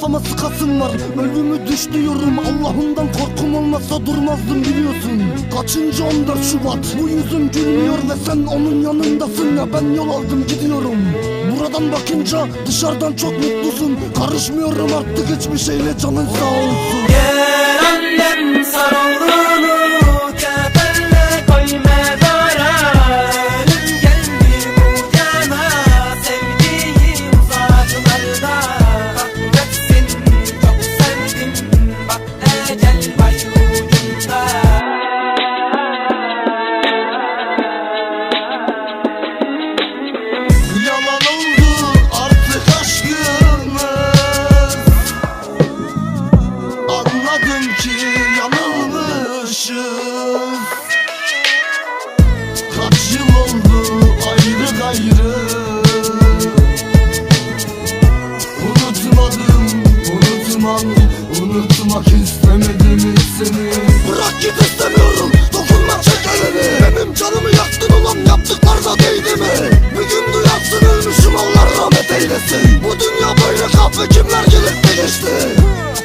kafama sıkasım var Ölümü düş diyorum. Allah'ımdan korkum olmasa durmazdım biliyorsun. Kaçıncı 14 Şubat? Bu yüzüm gülmüyor ve sen onun yanındasın. Ya Ben yol aldım gidiyorum. Buradan bakınca dışarıdan çok mutlusun. Karışmıyorum artık hiçbir şeyle canın sağ olsun. Gel annem sarılını kahve kimler gelip de geçti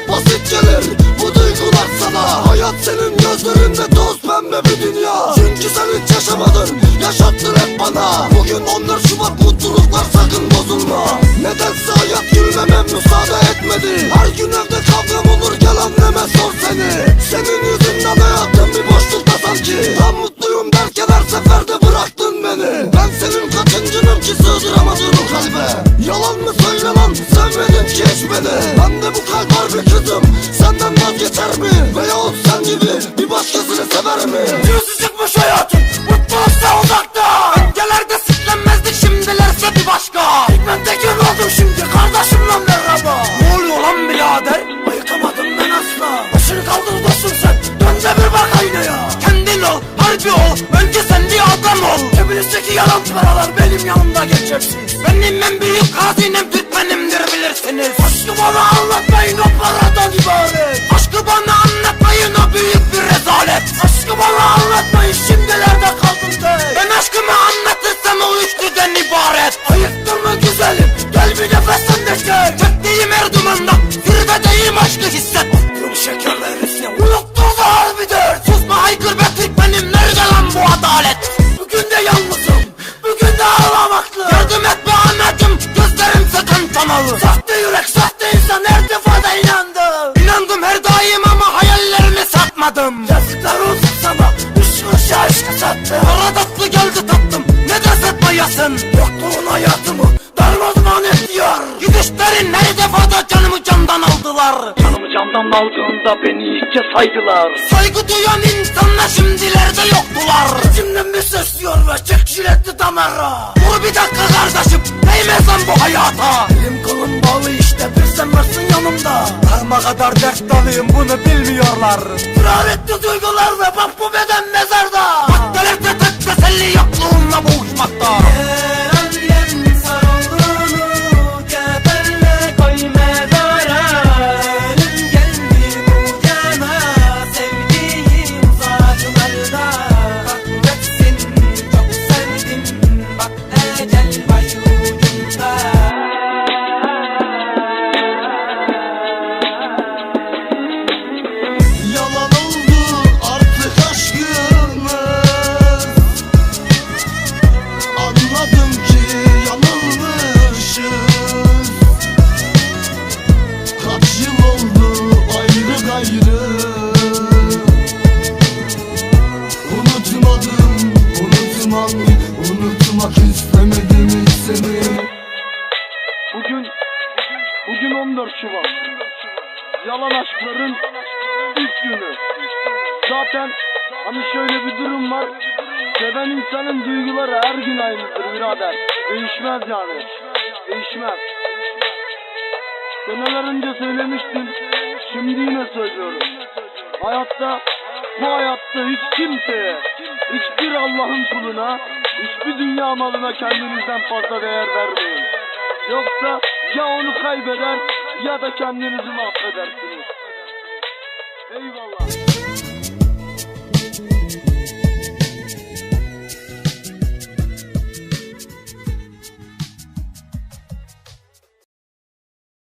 Basit gelir bu duygular sana. Hayat senin gözlerinde toz pembe bir dünya. Çünkü sen hiç yaşamadın yaşattın hep bana. Bugün 14 Şubat mutluluklar sakın bozulma. Nedense hayat gülmeme müsaade etmedi. Her gün evde kavgam olur gel anneme sor seni. Senin yüzünden hayatım bir boşlukta sanki. Tam mutluyum derken her seferde bıraktın beni. Ben senin kaçıncınım ki sığdıramadın o kalbe. Yalan mı söyle lan sevmedin ki hiç beni Ben de bu kalp harbi kızım. Senden vazgeçer mi? Veyahut sen gibi bir başkasını sever mi? Yüzü çıkmış hayatım Mutluluksa uzakta Öncelerde siklenmezdik şimdilerse bir başka. Hikmet'teki oldum şimdi kardeşimle merhaba. Ne oluyor lan birader? Ayıkamadım ben asla. Başını kaldır dostum sen Dön de bir bak aynaya. Kendin ol harbi ol Önce sen bir adam ol. Cebinizdeki yalan paralar benim geçersiz Benim en büyük hazinem Türkmenimdir bilirsiniz. Aşkı bana anlatmayın o paradan ibaret satmadım Yazıklar olsun sana üç kuruşa aşkı sattı Para tatlı geldi tattım ne de satmayasın Yokluğun hayatımı darmadağın ediyor. Gidişlerin her defada canımı candan aldılar. Canımı candan aldığında beni iyice saydılar. Saygı duyan insanlar şimdilerde yoktular İçimden bir ses diyor ve çek jiletli damara? Dur bir dakika kardeşim değmez lan bu hayata? Elim kolum bağlı işte bir sen varsın yanımda Karma kadar dert dalıyım bunu bilmiyorlar. Firar etti duygular ve bak bu beden Bugün, bugün 14 Şubat. Yalan aşkların ilk günü. Zaten hani şöyle bir durum var. Seven insanın duyguları her gün aynıdır birader. Değişmez yani. Değişmez. Seneler önce söylemiştim. Şimdi yine söylüyorum. Hayatta Bu hayatta hiç kimseye Hiçbir Allah'ın kuluna Hiçbir dünya malına kendinizden fazla değer vermeyin Yoksa ya onu kaybeder ya da kendinizi mahvedersiniz. Eyvallah.